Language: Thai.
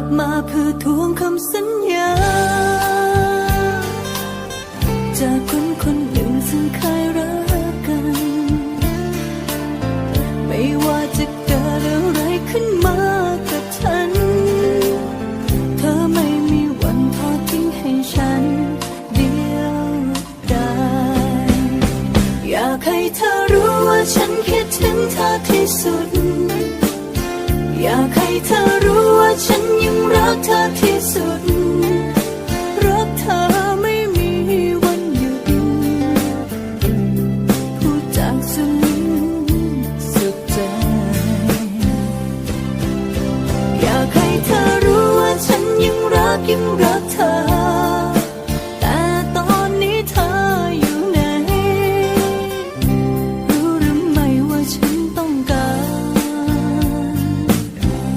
ลับมาเพื่อทวงคำสัญญา จากคนคนหนึ่งซึ่งเคยรักกัน ไม่ว่าจะเกิดอะไรขึ้นมากับฉัน เธอไม่มีวันทอดทิ้งให้ฉัน เดียวดายอยากให้เธอรู้ว่าฉันคิดถึงเธอที่สุด อยากให้เธอรู้ ฉันยังรักเธอที่สุด รักเธอไม่มีวันหยุดพูดจากสุดสุดใจ อยากให้เธอรู้ว่าฉันยังรักยังรักเธอ